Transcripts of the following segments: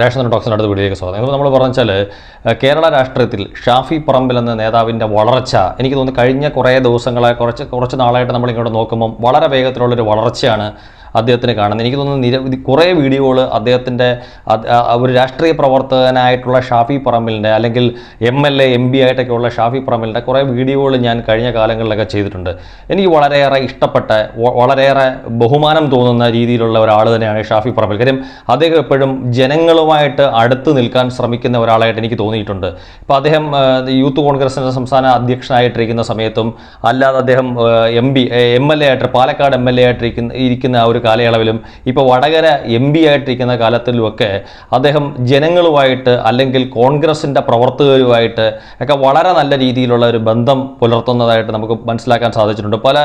Ration ടോക്സിന്റെ അടുത്ത വീഡിയോയിലേക്ക് സ്വാഗതം. ഇപ്പോൾ നമ്മൾ പറഞ്ഞാൽ കേരള രാഷ്ട്രീയത്തിൽ ഷാഫി പറമ്പിൽ എന്ന നേതാവിന്റെ വളർച്ച എനിക്ക് തോന്നുന്നു കഴിഞ്ഞ കുറേ ദിവസങ്ങളെ കുറച്ച് കുറച്ച് നാളായിട്ട് നമ്മൾ ഇങ്ങോട്ട് നോക്കുമ്പം വളരെ വേഗത്തിലുള്ളൊരു വളർച്ചയാണ് അദ്ദേഹത്തിന് കാണുന്നത്. എനിക്ക് തോന്നുന്നു നിരവധി കുറേ വീഡിയോകൾ അദ്ദേഹത്തിന്റെ ഒരു രാഷ്ട്രീയ പ്രവർത്തകനായിട്ടുള്ള ഷാഫി പറമ്പിലിന്റെ അല്ലെങ്കിൽ M L A M P ആയിട്ടൊക്കെ ഉള്ള ഷാഫി പറമ്പിലിന്റെ കുറേ വീഡിയോകൾ ഞാൻ കഴിഞ്ഞ കാലങ്ങളിലൊക്കെ ചെയ്തിട്ടുണ്ട്. എനിക്ക് വളരെയേറെ ഇഷ്ടപ്പെട്ട വളരെയേറെ ബഹുമാനം തോന്നുന്ന രീതിയിലുള്ള ഒരാൾ തന്നെയാണ് ഷാഫി പറമ്പിൽ. കാര്യം അദ്ദേഹം എപ്പോഴും ജനങ്ങളുമായിട്ട് അടുത്ത് നിൽക്കാൻ ശ്രമിക്കുന്ന ഒരാളായിട്ട് എനിക്ക് തോന്നിയിട്ടുണ്ട്. ഇപ്പോൾ അദ്ദേഹം യൂത്ത് കോൺഗ്രസിന്റെ സംസ്ഥാന അധ്യക്ഷനായിട്ടിരിക്കുന്ന സമയത്തും അല്ലാതെ അദ്ദേഹം M P M L A ആയിട്ട് പാലക്കാട് എം എൽ എ ആയിട്ടിരിക്കുന്ന ഇരിക്കുന്ന ആ ഒരു കാലയളവിലും ഇപ്പോൾ വടകര എം പി ആയിട്ടിരിക്കുന്ന കാലത്തിലുമൊക്കെ അദ്ദേഹം ജനങ്ങളുമായിട്ട് അല്ലെങ്കിൽ കോൺഗ്രസിന്റെ പ്രവർത്തകരുമായിട്ട് ഒക്കെ വളരെ നല്ല രീതിയിലുള്ള ഒരു ബന്ധം പുലർത്തുന്നതായിട്ട് നമുക്ക് മനസ്സിലാക്കാൻ സാധിച്ചിട്ടുണ്ട്. പല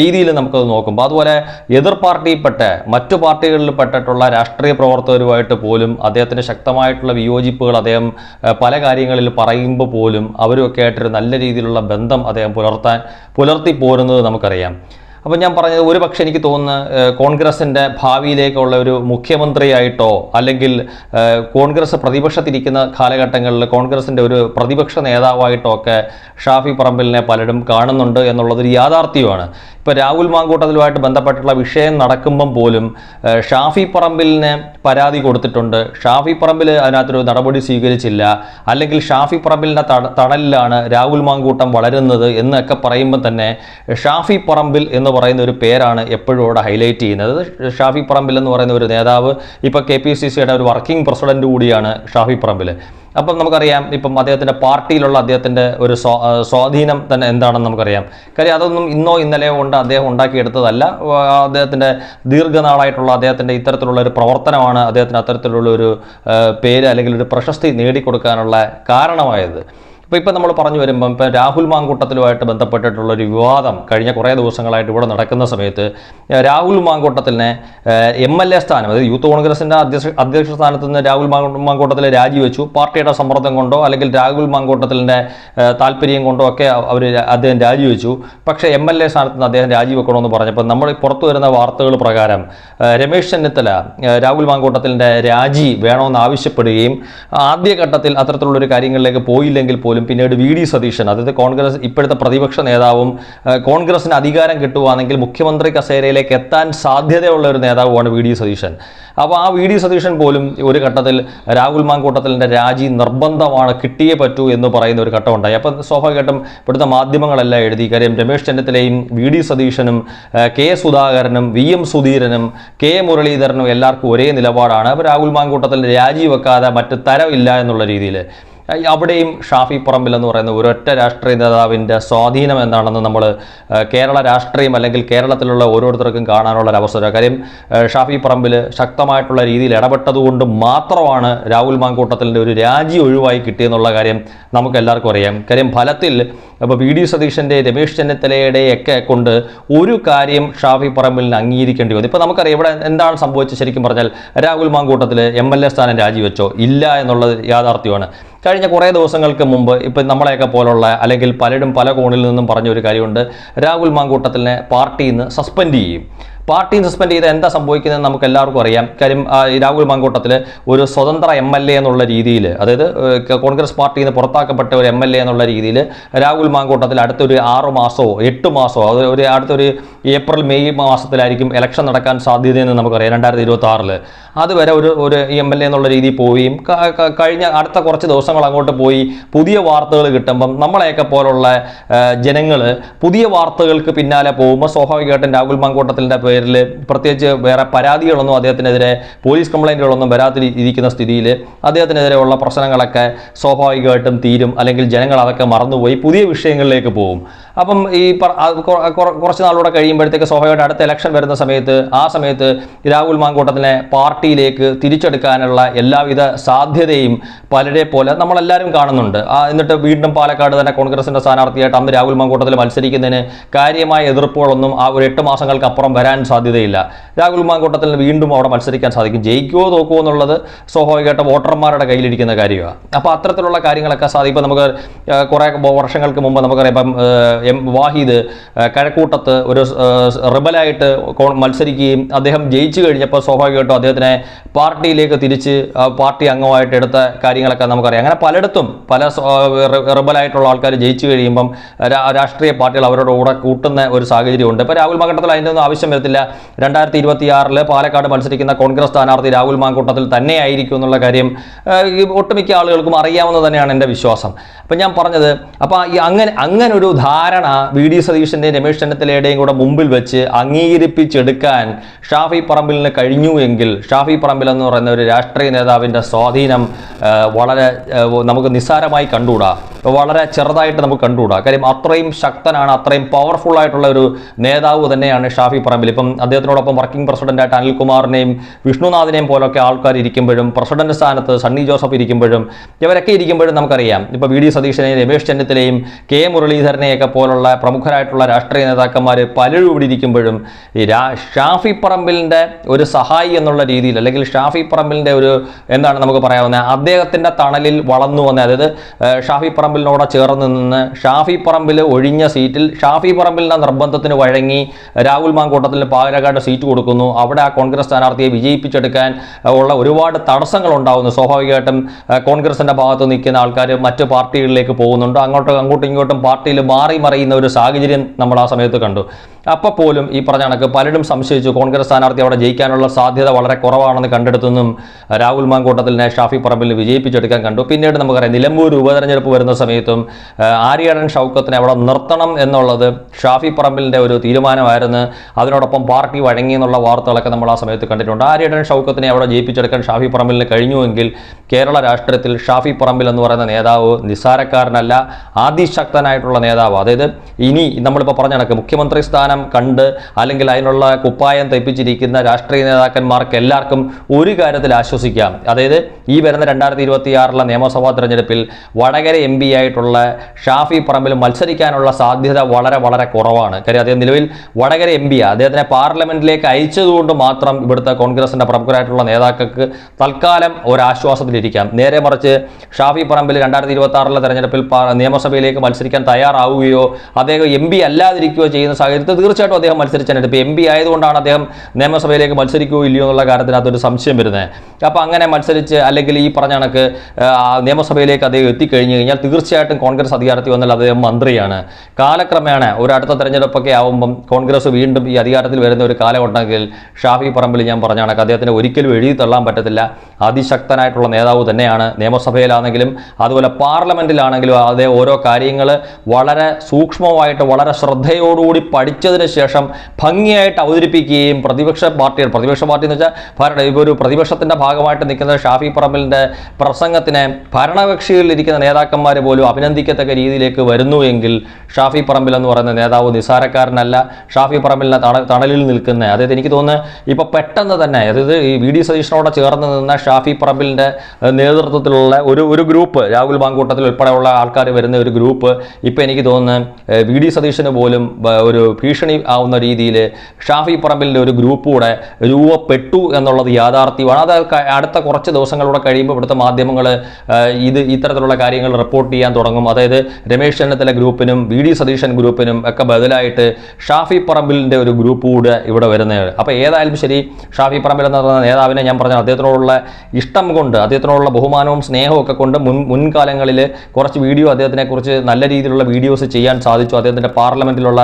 രീതിയിൽ നമുക്കത് നോക്കുമ്പോൾ അതുപോലെ എതിർ പാർട്ടിയിൽപ്പെട്ട മറ്റു പാർട്ടികളിൽ പെട്ടിട്ടുള്ള രാഷ്ട്രീയ പ്രവർത്തകരുമായിട്ട് പോലും അദ്ദേഹത്തിന് ശക്തമായിട്ടുള്ള വിയോജിപ്പുകൾ അദ്ദേഹം പല കാര്യങ്ങളിൽ പറയുമ്പോൾ പോലും അവരുമൊക്കെ ആയിട്ടൊരു നല്ല രീതിയിലുള്ള ബന്ധം അദ്ദേഹം പുലർത്താൻ പുലർത്തി പോരുന്നത് നമുക്കറിയാം. അപ്പോൾ ഞാൻ പറഞ്ഞത് ഒരു പക്ഷേ എനിക്ക് തോന്നുന്നു കോൺഗ്രസിന്റെ ഭാവിയിലേക്കുള്ള ഒരു മുഖ്യമന്ത്രിയായിട്ടോ അല്ലെങ്കിൽ കോൺഗ്രസ് പ്രതിപക്ഷത്തിരിക്കുന്ന കാലഘട്ടങ്ങളിൽ കോൺഗ്രസിന്റെ ഒരു പ്രതിപക്ഷ നേതാവായിട്ടോ ഒക്കെ ഷാഫി പറമ്പിലിനെ പലരും കാണുന്നുണ്ട് എന്നുള്ളതൊരു യാഥാർത്ഥ്യമാണ്. ഇപ്പോൾ രാഹുൽ മാങ്കൂട്ടത്തിലുമായിട്ട് ബന്ധപ്പെട്ടുള്ള വിഷയം നടക്കുമ്പം പോലും ഷാഫി പറമ്പിലിന് പരാതി കൊടുത്തിട്ടുണ്ട്. ഷാഫി പറമ്പിൽ അതിനകത്തൊരു നടപടി സ്വീകരിച്ചില്ല. അല്ലെങ്കിൽ ഷാഫി പറമ്പിലിന്റെ തണലിലാണ് രാഹുൽ മാങ്കൂട്ടം വളരുന്നത് എന്നൊക്കെ പറയുമ്പോൾ തന്നെ ഷാഫി പറമ്പിൽ എന്ന് പറയുന്ന ഒരു പേരാണ് എപ്പോഴും അവിടെ ഹൈലൈറ്റ് ചെയ്യുന്നത്. ഷാഫി പറമ്പിൽ എന്ന് പറയുന്ന ഒരു നേതാവ് ഇപ്പോൾ കെ പി സി സിയുടെ ഒരു വർക്കിംഗ് പ്രസിഡന്റ് കൂടിയാണ് ഷാഫി പറമ്പിൽ അപ്പം നമുക്കറിയാം ഇപ്പം അദ്ദേഹത്തിന്റെ പാർട്ടിയിലുള്ള അദ്ദേഹത്തിന്റെ ഒരു സ്വാധീനം തന്നെ എന്താണെന്ന് നമുക്കറിയാം. കാര്യം അതൊന്നും ഇന്നോ ഇന്നലെയോ കൊണ്ട് അദ്ദേഹം ഉണ്ടാക്കിയെടുത്തതല്ല. അദ്ദേഹത്തിന്റെ ദീർഘനാളായിട്ടുള്ള അദ്ദേഹത്തിന്റെ ഇത്തരത്തിലുള്ള ഒരു പ്രവർത്തനമാണ് അദ്ദേഹത്തിന് അത്തരത്തിലുള്ള ഒരു പേര് അല്ലെങ്കിൽ ഒരു പ്രശസ്തി നേടിക്കൊടുക്കാനുള്ള കാരണമായത്. ഇപ്പോൾ ഇപ്പം നമ്മൾ പറഞ്ഞു വരുമ്പം ഇപ്പം രാഹുൽ മാങ്കൂട്ടത്തിലുമായിട്ട് ബന്ധപ്പെട്ടിട്ടുള്ള ഒരു വിവാദം കഴിഞ്ഞ കുറേ ദിവസങ്ങളായിട്ട് ഇവിടെ നടക്കുന്ന സമയത്ത് രാഹുൽ മാങ്കൂട്ടത്തിനെ എം എൽ എ സ്ഥാനം അതായത് യൂത്ത് കോൺഗ്രസിന്റെ അധ്യക്ഷ അധ്യക്ഷ സ്ഥാനത്ത് നിന്ന് രാഹുൽ മാങ്കൂട്ട- മാങ്കൂട്ടത്തിലെ രാജിവെച്ചു. പാർട്ടിയുടെ സമ്മർദ്ദം കൊണ്ടോ അല്ലെങ്കിൽ രാഹുൽ മാങ്കൂട്ടത്തിന്റെ താല്പര്യം കൊണ്ടോ ഒക്കെ അവർ അദ്ദേഹം രാജിവെച്ചു. പക്ഷേ എം എൽ എ സ്ഥാനത്ത് നിന്ന് അദ്ദേഹം രാജിവെക്കണമെന്ന് പറഞ്ഞപ്പോൾ നമ്മൾ പുറത്തു വരുന്ന വാർത്തകൾ പ്രകാരം രമേശ് ചെന്നിത്തല രാഹുൽ മാങ്കൂട്ടത്തിന്റെ രാജി വേണമെന്ന് ആവശ്യപ്പെടുകയും ആദ്യഘട്ടത്തിൽ അത്തരത്തിലുള്ളൊരു കാര്യങ്ങളിലേക്ക് പോയില്ലെങ്കിൽ പോലും പിന്നീട് വി ഡി സതീശൻ അതായത് കോൺഗ്രസ് ഇപ്പോഴത്തെ പ്രതിപക്ഷ നേതാവും കോൺഗ്രസിന് അധികാരം കിട്ടുവാണെങ്കിൽ മുഖ്യമന്ത്രി കസേരയിലേക്ക് എത്താൻ സാധ്യതയുള്ള ഒരു നേതാവുമാണ് വി ഡി സതീശൻ. അപ്പോൾ ആ വി ഡി സതീശൻ പോലും ഒരു ഘട്ടത്തിൽ രാഹുൽ മാങ്കൂട്ടത്തിലിന്റെ രാജി നിർബന്ധമാണ് കിട്ടിയേ പറ്റൂ എന്ന് പറയുന്ന ഒരു ഘട്ടമുണ്ടായി. അപ്പം സ്വാഭാവികമായിട്ടും ഇവിടുത്തെ മാധ്യമങ്ങളെല്ലാം എഴുതി കാര്യം രമേശ് ചെന്നിത്തലയും വി ഡി സതീശനും കെ സുധാകരനും വി എം സുധീരനും കെ മുരളീധരനും എല്ലാവർക്കും ഒരേ നിലപാടാണ്. അപ്പോൾ രാഹുൽ മാങ്കൂട്ടത്തിൽ രാജി വെക്കാതെ മറ്റ് തരമില്ല എന്നുള്ള രീതിയിൽ അവിടെയും ഷാഫി പറമ്പിൽ എന്ന് പറയുന്ന ഒരൊറ്റ രാഷ്ട്രീയ നേതാവിന്റെ സ്വാധീനം എന്താണെന്ന് നമ്മൾ കേരള രാഷ്ട്രീയം അല്ലെങ്കിൽ കേരളത്തിലുള്ള ഓരോരുത്തർക്കും കാണാനുള്ള ഒരു അവസരം. കാര്യം ഷാഫി പറമ്പിൽ ശക്തമായിട്ടുള്ള രീതിയിൽ ഇടപെട്ടതുകൊണ്ട് മാത്രമാണ് രാഹുൽ മാങ്കൂട്ടത്തിന്റെ ഒരു രാജി ഒഴിവായി കിട്ടിയെന്നുള്ള കാര്യം നമുക്ക് എല്ലാവർക്കും അറിയാം. കാര്യം ഫലത്തിൽ അപ്പോൾ വി ഡി സതീശന്റെ രമേശ് ചെന്നിത്തലയുടെ ഒക്കെ കൊണ്ട് ഒരു കാര്യം ഷാഫി പറമ്പിലിന് അംഗീകരിക്കേണ്ടി വന്നു. ഇപ്പോൾ നമുക്കറിയാം ഇവിടെ എന്താണ് സംഭവിച്ചത്? ശരിക്കും പറഞ്ഞാൽ Rahul Mamkootathil M L A സ്ഥാനം രാജിവെച്ചോ? ഇല്ല എന്നുള്ളത് യാഥാർത്ഥ്യമാണ്. കഴിഞ്ഞ കുറേ ദിവസങ്ങൾക്ക് മുമ്പ് ഇപ്പം നമ്മളെയൊക്കെ പോലുള്ള അല്ലെങ്കിൽ പലരും പല കോണിൽ നിന്നും പറഞ്ഞ ഒരു കാര്യമുണ്ട്. രാഹുൽ മാങ്കൂട്ടത്തിനെ പാർട്ടിയിൽ നിന്ന് സസ്പെൻഡ് ചെയ്യും. പാർട്ടി സസ്പെൻഡ് ചെയ്ത് എന്താ സംഭവിക്കുന്നത് നമുക്ക് എല്ലാവർക്കും അറിയാം. കാര്യം രാഹുൽ മാങ്കോട്ടത്തിൽ ഒരു സ്വതന്ത്ര എം എൽ എ എന്നുള്ള രീതിയിൽ അതായത് കോൺഗ്രസ് പാർട്ടിയിൽ നിന്ന് പുറത്താക്കപ്പെട്ട ഒരു എം എൽ എ എന്നുള്ള രീതിയിൽ രാഹുൽ മാങ്കോട്ടത്തിൽ അടുത്തൊരു ആറു മാസമോ എട്ട് മാസമോ അത് ഒരു അടുത്തൊരു ഏപ്രിൽ മെയ് മാസത്തിലായിരിക്കും ഇലക്ഷൻ നടക്കാൻ സാധ്യതയെന്ന് നമുക്കറിയാം രണ്ടായിരത്തി ഇരുപത്തി ആറിൽ അതുവരെ ഒരു ഒരു എം എൽ എ എന്നുള്ള രീതിയിൽ പോവുകയും കഴിഞ്ഞ അടുത്ത കുറച്ച് ദിവസങ്ങൾ അങ്ങോട്ട് പോയി പുതിയ വാർത്തകൾ കിട്ടുമ്പം നമ്മളെയൊക്കെ പോലുള്ള ജനങ്ങൾ പുതിയ വാർത്തകൾക്ക് പിന്നാലെ പോകുമ്പോൾ സ്വാഭാവികമായിട്ടും രാഹുൽ മാങ്കൂട്ടത്തിന്റെ പേരിൽ പ്രത്യേകിച്ച് വേറെ പരാതികളൊന്നും അദ്ദേഹത്തിനെതിരെ പോലീസ് കംപ്ലൈന്റുകളൊന്നും വരാതി ഇരിക്കുന്ന സ്ഥിതിയിൽ അദ്ദേഹത്തിനെതിരെയുള്ള പ്രശ്നങ്ങളൊക്കെ സ്വാഭാവികമായിട്ടും തീരും. അല്ലെങ്കിൽ ജനങ്ങൾ അതൊക്കെ മറന്നുപോയി പുതിയ വിഷയങ്ങളിലേക്ക് പോകും. അപ്പം ഈ കുറച്ച് നാളൂടെ കഴിയുമ്പോഴത്തേക്ക് സ്വാഭാവികമായിട്ട് അടുത്ത ഇലക്ഷൻ വരുന്ന സമയത്ത് ആ സമയത്ത് രാഹുൽ മാങ്കൂട്ടത്തിനെ പാർട്ടിയിലേക്ക് തിരിച്ചെടുക്കാനുള്ള എല്ലാവിധ സാധ്യതയും പലരെ പോലെ നമ്മളെല്ലാവരും കാണുന്നുണ്ട്. എന്നിട്ട് വീണ്ടും പാലക്കാട് തന്നെ കോൺഗ്രസിന്റെ സ്ഥാനാർത്ഥിയായിട്ട് അന്ന് രാഹുൽ മാങ്കൂട്ടത്തിൽ മത്സരിക്കുന്നതിന് കാര്യമായ എതിർപ്പുകളൊന്നും ആ ഒരു എട്ട് മാസങ്ങൾക്കപ്പുറം വരാൻ സാധ്യതയില്ല. രാഹുൽ മാങ്കൂട്ടത്തിൽ വീണ്ടും അവിടെ മത്സരിക്കാൻ സാധിക്കും. ജയിക്കുമോ തോക്കുമോ എന്നുള്ളത് സ്വാഭാവികമായിട്ട് വോട്ടർമാരുടെ കയ്യിലിരിക്കുന്ന കാര്യമാണ് അപ്പോൾ അത്തരത്തിലുള്ള കാര്യങ്ങളൊക്കെ സാധിക്കും ഇപ്പോൾ നമുക്ക് കുറേ വർഷങ്ങൾക്ക് മുമ്പ് നമുക്കറിയാം. ഇപ്പം എം വാഹിദ് കഴക്കൂട്ടത്ത് ഒരു റിബലായിട്ട് മത്സരിക്കുകയും അദ്ദേഹം ജയിച്ചു കഴിഞ്ഞപ്പോൾ സ്വാഭാവികമായിട്ടും അദ്ദേഹത്തിനെ പാർട്ടിയിലേക്ക് തിരിച്ച് പാർട്ടി അംഗമായിട്ട് എടുത്ത കാര്യങ്ങളൊക്കെ നമുക്കറിയാം. അങ്ങനെ പലയിടത്തും പല റിബലായിട്ടുള്ള ആൾക്കാർ ജയിച്ചു കഴിയുമ്പം രാഷ്ട്രീയ പാർട്ടികൾ അവരോട് കൂടെ കൂട്ടുന്ന ഒരു സാഹചര്യമുണ്ട് ഇപ്പോൾ രാഹുൽ മകട്ടത്തിൽ അതിന്റെ ഒന്നും ആവശ്യം വരത്തില്ല. രണ്ടായിരത്തി ഇരുപത്തി ആറിൽ പാലക്കാട് മത്സരിക്കുന്ന കോൺഗ്രസ് സ്ഥാനാർത്ഥി രാഹുൽ മാങ്കൂട്ടത്തിൽ തന്നെയായിരിക്കും എന്നുള്ള കാര്യം ഒട്ടുമിക്ക ആളുകൾക്കും അറിയാവുന്ന തന്നെയാണ് എന്റെ വിശ്വാസം. അപ്പം ഞാൻ പറഞ്ഞത് അപ്പോൾ ഈ അങ്ങനെ അങ്ങനെ ഒരു ധാരണ വി ഡി സതീഷിന്റെയും രമേശ് ചെന്നിത്തലയുടെയും കൂടെ മുമ്പിൽ വെച്ച് അംഗീകരിപ്പിച്ചെടുക്കാൻ ഷാഫി പറമ്പിലിന് കഴിഞ്ഞു എങ്കിൽ ഷാഫി പറമ്പിൽ എന്ന് പറയുന്ന ഒരു രാഷ്ട്രീയ നേതാവിന്റെ സ്വാധീനം വളരെ നമുക്ക് നിസ്സാരമായി കണ്ടുകൂടാ? വളരെ ചെറുതായിട്ട് നമുക്ക് കണ്ടുകൂടാ? കാര്യം അത്രയും ശക്തനാണ് അത്രയും പവർഫുൾ ആയിട്ടുള്ള ഒരു നേതാവ് തന്നെയാണ് ഷാഫി പറമ്പിൽ. ഇപ്പം അദ്ദേഹത്തിനോടൊപ്പം വർക്കിംഗ് പ്രസിഡന്റായിട്ട് അനിൽകുമാറിനെയും വിഷ്ണുനാഥിനെയും പോലൊക്കെ ആൾക്കാർ ഇരിക്കുമ്പോഴും പ്രസിഡന്റ് സ്ഥാനത്ത് സണ്ണി ജോസഫ് ഇരിക്കുമ്പോഴും ഇവരൊക്കെ ഇരിക്കുമ്പോഴും നമുക്കറിയാം. ഇപ്പോൾ വി ഡി സതീശനെയും രമേശ് ചെന്നിത്തലയും കെ മുരളീധരനെയൊക്കെ പോലുള്ള പ്രമുഖരായിട്ടുള്ള രാഷ്ട്രീയ നേതാക്കന്മാർ പലരും ഇവിടെ ഇരിക്കുമ്പോഴും ഷാഫി പറമ്പിലിന്റെ ഒരു സഹായി എന്നുള്ള രീതിയിൽ അല്ലെങ്കിൽ ഷാഫി പറമ്പിലിന്റെ ഒരു എന്താണ് നമുക്ക് പറയാവുന്നത് അദ്ദേഹത്തിന്റെ തണലിൽ വളർന്നു വന്ന അതായത് ഷാഫി പറമ്പിലിനോട് ചേർന്ന് നിന്ന് ഷാഫി പറമ്പിൽ ഒഴിഞ്ഞ സീറ്റിൽ ഷാഫി പറമ്പിലിന്റെ നിർബന്ധത്തിന് വഴങ്ങി രാഹുൽ മാങ്കൂട്ടത്തിൽ പാലക്കാട് സീറ്റ് കൊടുക്കുന്നു. അവിടെ ആ കോൺഗ്രസ് സ്ഥാനാർത്ഥിയെ വിജയിപ്പിച്ചെടുക്കാൻ ഉള്ള ഒരുപാട് തടസ്സങ്ങൾ ഉണ്ടാകുന്നു സ്വാഭാവികമായിട്ടും കോൺഗ്രസിന്റെ ഭാഗത്ത് നിൽക്കുന്ന ആൾക്കാർ മറ്റ് പാർട്ടികളിലേക്ക് പോകുന്നുണ്ട്. അങ്ങോട്ടും അങ്ങോട്ടും ഇങ്ങോട്ടും പാർട്ടിയിൽ മാറി മറിയുന്ന ഒരു സാഹചര്യം നമ്മൾ ആ സമയത്ത് കണ്ടു. അപ്പോൾ പോലും ഈ പറഞ്ഞ കണക്ക് പലരും സംശയിച്ചു. കോൺഗ്രസ് സ്ഥാനാർത്ഥി അവിടെ ജയിക്കാനുള്ള സാധ്യത വളരെ കുറവാണെന്ന് കണ്ടെടുത്തെന്നും രാഹുൽ മാങ്കൂട്ടത്തിലിനെ ഷാഫി പറമ്പിൽ വിജയിപ്പിച്ചെടുക്കാൻ കണ്ടു. പിന്നീട് നമുക്കറിയാം നിലമ്പൂർ ഉപതെരഞ്ഞെടുപ്പ് വരുന്ന സമയത്തും ആര്യാടൻ ആര്യടൻ ഷൗക്കത്തിനെ അവിടെ നിർത്തണം എന്നുള്ളത് ഷാഫി പറമ്പിലിന്റെ ഒരു തീരുമാനമായിരുന്നു. അതിനോടൊപ്പം പാർട്ടി വഴങ്ങി എന്നുള്ള വാർത്തകളൊക്കെ നമ്മൾ ആ സമയത്ത് കണ്ടിട്ടുണ്ട്. ആര്യടൻ ഷൗക്കത്തിനെ അവിടെ ജയിപ്പിച്ചെടുക്കാൻ ഷാഫി പറമ്പിലിന് കഴിഞ്ഞുവെങ്കിൽ കേരള രാഷ്ട്രീയത്തിൽ ഷാഫി പറമ്പിൽ എന്ന് പറയുന്ന നേതാവ് നിസ്സാരക്കാരനല്ല ആദിശക്തനായിട്ടുള്ള നേതാവ്. അതായത് ഇനി നമ്മളിപ്പോൾ പറഞ്ഞ കണക്ക് മുഖ്യമന്ത്രി സ്ഥാനം കണ്ട് അല്ലെങ്കിൽ അതിനുള്ള കുപ്പായം തെപ്പിച്ചിരിക്കുന്ന രാഷ്ട്രീയ നേതാക്കന്മാർക്ക് എല്ലാവർക്കും ഒരു കാര്യത്തിൽ ആശ്വസിക്കാം. അതായത് ഈ വരുന്ന രണ്ടായിരത്തി ഇരുപത്തി ആറിലെ നിയമസഭാ തെരഞ്ഞെടുപ്പിൽ വടകര എം പി ആയിട്ടുള്ള ഷാഫി പറമ്പിൽ മത്സരിക്കാനുള്ള സാധ്യത വളരെ വളരെ കുറവാണ്. കാര്യം അദ്ദേഹം നിലവിൽ വടകര എം പി അദ്ദേഹത്തിനെ പാർലമെന്റിലേക്ക് അയച്ചതുകൊണ്ട് മാത്രം ഇവിടുത്തെ കോൺഗ്രസിന്റെ പ്രമുഖരായിട്ടുള്ള നേതാക്കൾക്ക് തൽക്കാലം ഒരാശ്വാസത്തിലിരിക്കാം. നേരെ മറിച്ച് ഷാഫി പറമ്പിൽ രണ്ടായിരത്തി ഇരുപത്തി ആറിലെ തെരഞ്ഞെടുപ്പിൽ നിയമസഭയിലേക്ക് മത്സരിക്കാൻ തയ്യാറാവുകയോ അദ്ദേഹം എം പി അല്ലാതിരിക്കുകയോ ചെയ്യുന്ന സാഹചര്യത്തിൽ തീർച്ചയായിട്ടും അദ്ദേഹം മത്സരിച്ചതിനായിട്ട് ഇപ്പോൾ എം പി ആയതുകൊണ്ടാണ് അദ്ദേഹം നിയമസഭയിലേക്ക് മത്സരിക്കുകയോ ഇല്ലയോ എന്നുള്ള കാര്യത്തിനകത്ത് ഒരു സംശയം വരുന്നത്. അപ്പോൾ അങ്ങനെ മത്സരിച്ച് അല്ലെങ്കിൽ ഈ പറഞ്ഞ കണക്ക് നിയമസഭയിലേക്ക് അദ്ദേഹം എത്തിക്കഴിഞ്ഞു കഴിഞ്ഞാൽ തീർച്ചയായിട്ടും കോൺഗ്രസ് അധികാരത്തിൽ വന്നാൽ അദ്ദേഹം മന്ത്രിയാണ്. കാലക്രമേണ ഒരു അടുത്ത തെരഞ്ഞെടുപ്പൊക്കെ ആവുമ്പം കോൺഗ്രസ് വീണ്ടും ഈ അധികാരത്തിൽ വരുന്ന ഒരു കാലമുണ്ടെങ്കിൽ ഷാഫി പറമ്പിൽ ഞാൻ പറഞ്ഞ കണക്ക് അദ്ദേഹത്തിന് ഒരിക്കലും എഴുതി തള്ളാൻ പറ്റത്തില്ല. അതിശക്തനായിട്ടുള്ള നേതാവ് തന്നെയാണ് നിയമസഭയിലാണെങ്കിലും അതുപോലെ പാർലമെന്റിലാണെങ്കിലും അതേ ഓരോ കാര്യങ്ങൾ വളരെ സൂക്ഷ്മമായിട്ട് വളരെ ശ്രദ്ധയോടുകൂടി പഠിച്ചതിന് ശേഷം ഭംഗിയായിട്ട് അവതരിപ്പിക്കുകയും പ്രതിപക്ഷ പാർട്ടികൾ പ്രതിപക്ഷ പാർട്ടി എന്ന് വെച്ചാൽ ഭരണ ഇപ്പോൾ ഒരു പ്രതിപക്ഷത്തിന്റെ ഭാഗമായിട്ട് നിൽക്കുന്ന ഷാഫി പറമ്പിലിന്റെ പ്രസംഗത്തിനെ ഭരണകക്ഷിയിൽ ഇരിക്കുന്ന നേതാക്കന്മാർ പോലും അഭിനന്ദിക്കത്തക്ക രീതിയിലേക്ക് വരുന്നു എങ്കിൽ ഷാഫി പറമ്പിൽ എന്ന് പറയുന്ന നേതാവ് നിസാരക്കാരനല്ല ഷാഫി പറമ്പിലിനെ തണലിൽ നിൽക്കുന്ന. അതായത് എനിക്ക് തോന്നുന്നത് ഇപ്പോൾ പെട്ടെന്ന് തന്നെ അതായത് ഈ വി ഡി സതീഷിനോട് ചേർന്ന് നിന്ന ഷാഫി പറമ്പിലിന്റെ നേതൃത്വത്തിലുള്ള ഒരു ഒരു ഗ്രൂപ്പ് രാഹുൽ ബാങ്കൂട്ടത്തിൽ ഉൾപ്പെടെയുള്ള ആൾക്കാർ വരുന്ന ഒരു ഗ്രൂപ്പ് ഇപ്പോൾ എനിക്ക് തോന്നുന്നത് വി ഡി സതീഷിന് പോലും ഒരു ഭീഷണി ആവുന്ന രീതിയിൽ ഷാഫി പറമ്പിലിന്റെ ഒരു ഗ്രൂപ്പ് കൂടെ രൂപപ്പെട്ടു എന്നുള്ളത് യാഥാർത്ഥ്യമാണ്. അത് അടുത്ത കുറച്ച് ദിവസങ്ങളിലൂടെ കഴിയുമ്പോൾ ഇവിടുത്തെ മാധ്യമങ്ങൾ ഇത് ഇത്തരത്തിലുള്ള കാര്യങ്ങൾ റിപ്പോർട്ട് ചെയ്യാൻ തുടങ്ങും. അതായത് രമേശ് ചെന്നിത്തല ഗ്രൂപ്പിനും വി ഡി സതീശൻ ഗ്രൂപ്പിനും ഒക്കെ ബദലായിട്ട് ഷാഫി പറമ്പിലിന്റെ ഒരു ഗ്രൂപ്പ് കൂടെ ഇവിടെ വരുന്നത് അപ്പോൾ ഏതായാലും ശരി ഷാഫി പറമ്പിൽ എന്ന് പറയുന്ന നേതാവിനെ ഞാൻ പറഞ്ഞ അദ്ദേഹത്തിനോടുള്ള ഇഷ്ടം കൊണ്ട് അദ്ദേഹത്തിനോടുള്ള ബഹുമാനവും സ്നേഹവും ഒക്കെ കൊണ്ട് മുൻ മുൻകാലങ്ങളിൽ കുറച്ച് വീഡിയോ അദ്ദേഹത്തിനെക്കുറിച്ച് നല്ല രീതിയിലുള്ള വീഡിയോസ് ചെയ്യാൻ സാധിച്ചു. അദ്ദേഹത്തിന്റെ പാർലമെന്റിലുള്ള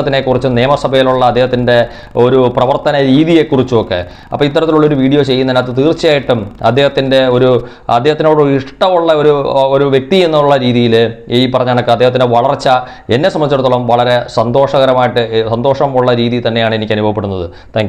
പ്രസംഗത്തിനെക്കുറിച്ചും നിയമസഭയിലുള്ള അദ്ദേഹത്തിന്റെ ഒരു പ്രവർത്തന രീതിയെക്കുറിച്ചുമൊക്കെ. അപ്പോൾ ഇത്തരത്തിലുള്ളൊരു വീഡിയോ ചെയ്യുന്നതിനകത്ത് തീർച്ചയായിട്ടും അദ്ദേഹത്തിന്റെ ഒരു അദ്ദേഹത്തിനോട് ഇഷ്ടമുള്ള ഒരു ഒരു വ്യക്തി എന്നുള്ള രീതിയിൽ ഈ പറഞ്ഞ കണക്ക് അദ്ദേഹത്തിന്റെ വളർച്ച എന്നെ സംബന്ധിച്ചിടത്തോളം വളരെ സന്തോഷകരമായിട്ട് സന്തോഷമുള്ള രീതി തന്നെയാണ് എനിക്ക് അനുഭവപ്പെടുന്നത്. താങ്ക്